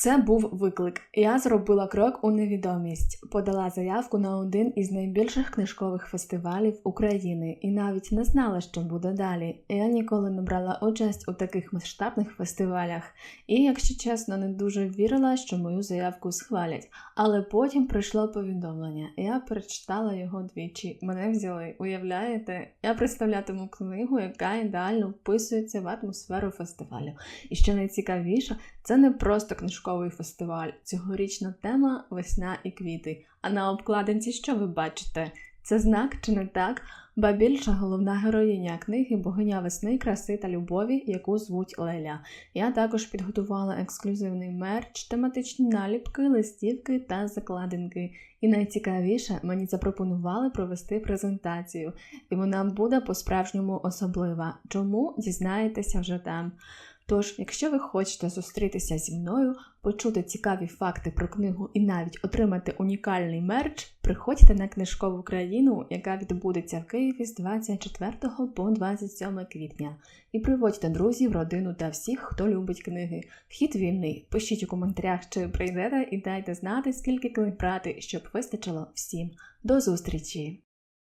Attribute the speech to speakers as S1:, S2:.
S1: Це був виклик. Я зробила крок у невідомість, подала заявку на один із найбільших книжкових фестивалів України і навіть не знала, що буде далі. Я ніколи не брала участь у таких масштабних фестивалях, і, якщо чесно, не дуже вірила, що мою заявку схвалять. Але потім прийшло повідомлення. Я перечитала його двічі. Мене взяли. Уявляєте, я представлятиму книгу, яка ідеально вписується в атмосферу фестивалю. І що найцікавіше, це не просто книжковий фестиваль. Цьогорічна тема весна і квіти. А на обкладинці що ви бачите? Це знак чи не так? Ба більше головна героїня книги богиня весни, краси та любові, яку звуть Леля. Я також підготувала ексклюзивний мерч, тематичні наліпки, листівки та закладинки. І найцікавіше, мені запропонували провести презентацію, і вона буде по-справжньому особлива. Чому дізнаєтеся вже там? Тож, якщо ви хочете зустрітися зі мною, почути цікаві факти про книгу і навіть отримати унікальний мерч, приходьте на книжкову країну, яка відбудеться в Києві з 24 по 27 квітня. І приводьте друзів, родину та всіх, хто любить книги. Вхід вільний. Пишіть у коментарях, чи прийдете, і дайте знати, скільки книг брати, щоб вистачило всім. До зустрічі!